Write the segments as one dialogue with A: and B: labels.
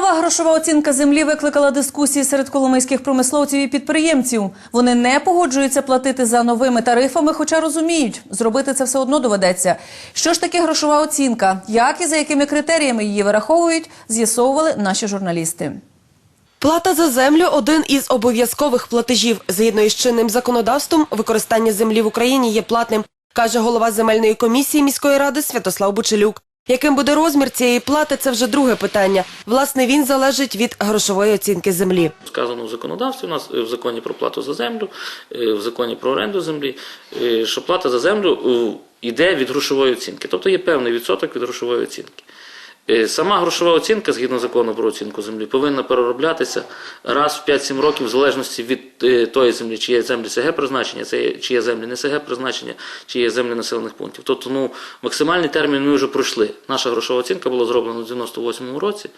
A: Нова грошова оцінка землі викликала дискусії серед коломийських промисловців і підприємців. Вони не погоджуються платити за новими тарифами, хоча розуміють, зробити це все одно доведеться. Що ж таке грошова оцінка? Як і за якими критеріями її вираховують, з'ясовували наші журналісти.
B: Плата за землю – один із обов'язкових платежів. Згідно із чинним законодавством, використання землі в Україні є платним, каже голова земельної комісії міської ради Святослав Бучелюк. Яким буде розмір цієї плати – це вже друге питання. Власне, він залежить від грошової оцінки землі.
C: Сказано в законодавстві, у нас е, в законі про плату за землю, е, в законі про оренду землі, е, що плата за землю йде від грошової оцінки. Тобто є певний відсоток від грошової оцінки. Е, Сама грошова оцінка, згідно закону про оцінку землі, повинна перероблятися раз в 5-7 років, в залежності від е, тої землі, чи є землі СГ призначення, чи є землі не СГ призначення, чи є землі населених пунктів. Тобто, ну, максимальний термін ми вже пройшли. Наша грошова оцінка була зроблена у 98-му році,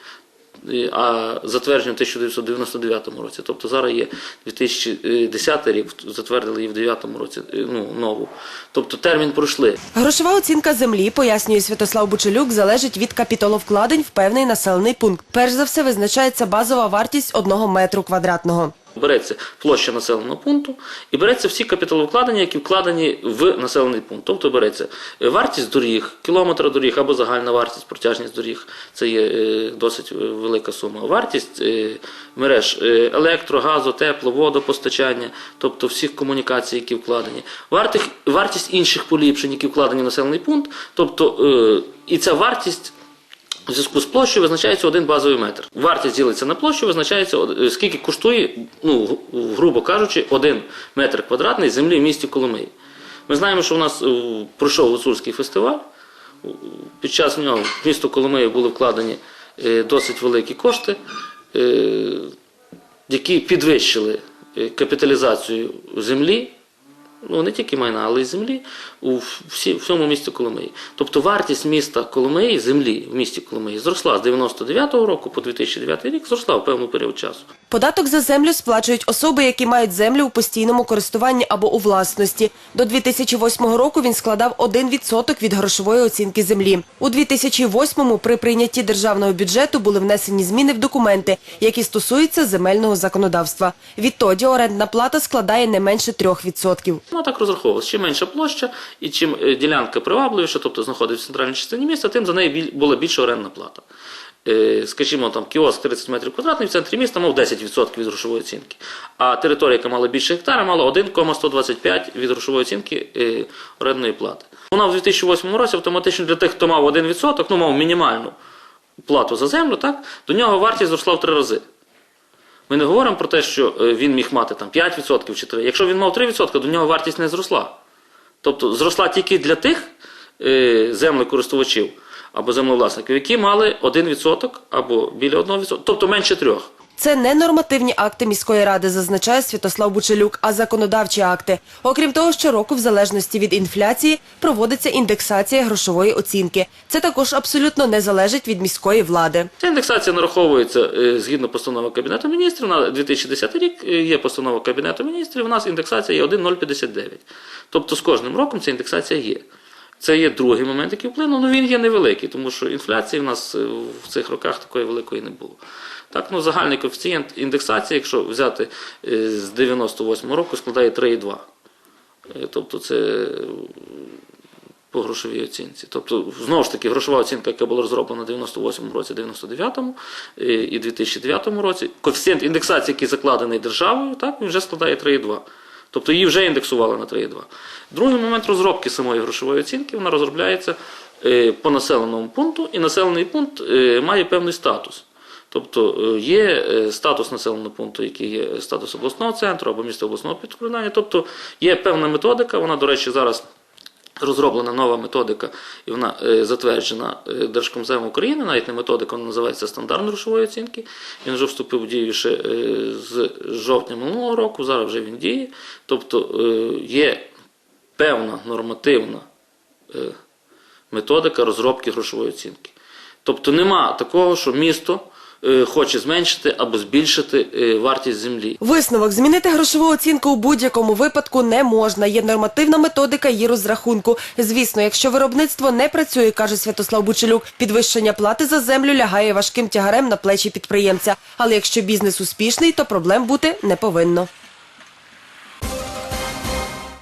C: а затверджено в 1999 році. Тобто зараз є 2010 рік, затвердили її в 2009 році е, ну, нову. Тобто термін пройшли.
B: Грошова оцінка землі, пояснює Святослав Бучелюк, залежить від капіталовкладень в певний населений пункт. Перш за все визначається базова вартість одного метру квадратного.
C: Береться площа населеного пункту і береться всі капіталовкладення, які вкладені в населений пункт. Тобто береться е, вартість доріг, кілометра доріг або загальна вартість, протяжність доріг. Це є е, досить е, велика сума. Вартість мереж електро, газу, тепло, водопостачання, тобто всіх комунікацій, які вкладені. Вартість інших поліпшень, які вкладені в населений пункт. Тобто і ця вартість. У зв'язку з площею визначається один базовий метр. Вартість ділиться на площу, визначається е, скільки коштує, ну грубо кажучи, один метр квадратний землі в місті Коломиї. Ми знаємо, що у нас е, пройшов гуцульський фестиваль. Під час нього в місто Коломиї були вкладені е, досить великі кошти, які підвищили капіталізацію землі ну не тільки майна, але й землі у всі, всьому місті Коломиї. Тобто вартість міста Коломиї, землі в місті Коломиї зросла з 99-го року по 2009 рік, зросла в певний період часу.
B: Податок за землю сплачують особи, які мають землю у постійному користуванні або у власності. До 2008 року він складав 1% від грошової оцінки землі. У 2008-му при прийнятті державного бюджету були внесені зміни в документи, які стосуються земельного законодавства. Відтоді орендна плата складає не менше 3%.
C: Вона так розраховувалася. Чим менша площа і чим е, ділянка привабливіша, тобто знаходиться в центральній частині міста, тим за неї була більша орендна плата. Е, Скажімо, там кіоск 30 метрів квадратний в центрі міста мав 10% від грошової оцінки. А територія, яка мала більше гектара, мала 1,125 від грошової оцінки е, орендної плати. Вона в 2008 році автоматично для тих, хто мав 1%, ну мав мінімальну плату за землю, так, до нього вартість зросла в три рази. Ми не говоримо про те, що е, він міг мати там 5% чи 3%. Якщо він мав 3%, до нього вартість не зросла. Тобто зросла тільки для тих е, землекористувачів або землевласників, які мали 1% або біля 1%, тобто менше трьох.
B: Це не нормативні акти міської ради, зазначає Святослав Бучелюк, а законодавчі акти. Окрім того, щороку, в залежності від інфляції, проводиться індексація грошової оцінки. Це також абсолютно не залежить від міської влади.
C: Ця індексація нараховується е, згідно постанови Кабінету міністрів на 2010 рік. е, Є постанова Кабінету міністрів. У нас індексація є 1,059. Тобто з кожним роком ця індексація є. Це є другий момент, який вплинув. Ну він є невеликий, тому що інфляції в нас е, в цих роках такої великої не було. Так, ну загальний коефіцієнт індексації, якщо взяти е, з 98 року, складає 3,2. Е, Тобто це по грошовій оцінці. Тобто, знову ж таки, грошова оцінка, яка була розроблена в 98 році, 99-му е, і 2009 році, коефіцієнт індексації, який закладений державою, так, він вже складає 3,2. Тобто її вже індексували на 3,2. Другий момент розробки самої грошової оцінки, вона розробляється е, по населеному пункту, і населений пункт е, має певний статус. Тобто е, є статус населеного пункту, який є статус обласного центру або міста обласного підкорінання. Тобто є певна методика, вона, до речі, зараз розроблена нова методика, і вона е, затверджена е, Держкомземом України, навіть не методика, вона називається стандарт грошової оцінки. Він вже вступив в дію ще е, з жовтня минулого року, зараз вже він діє. Тобто є певна нормативна методика розробки грошової оцінки. Тобто нема такого, що місто хоче зменшити або збільшити е, вартість землі.
B: Висновок змінити грошову оцінку у будь-якому випадку не можна. Є нормативна методика її розрахунку. Звісно, якщо виробництво не працює, каже Святослав Бучелюк, підвищення плати за землю лягає важким тягарем на плечі підприємця. Але якщо бізнес успішний, то проблем бути не повинно.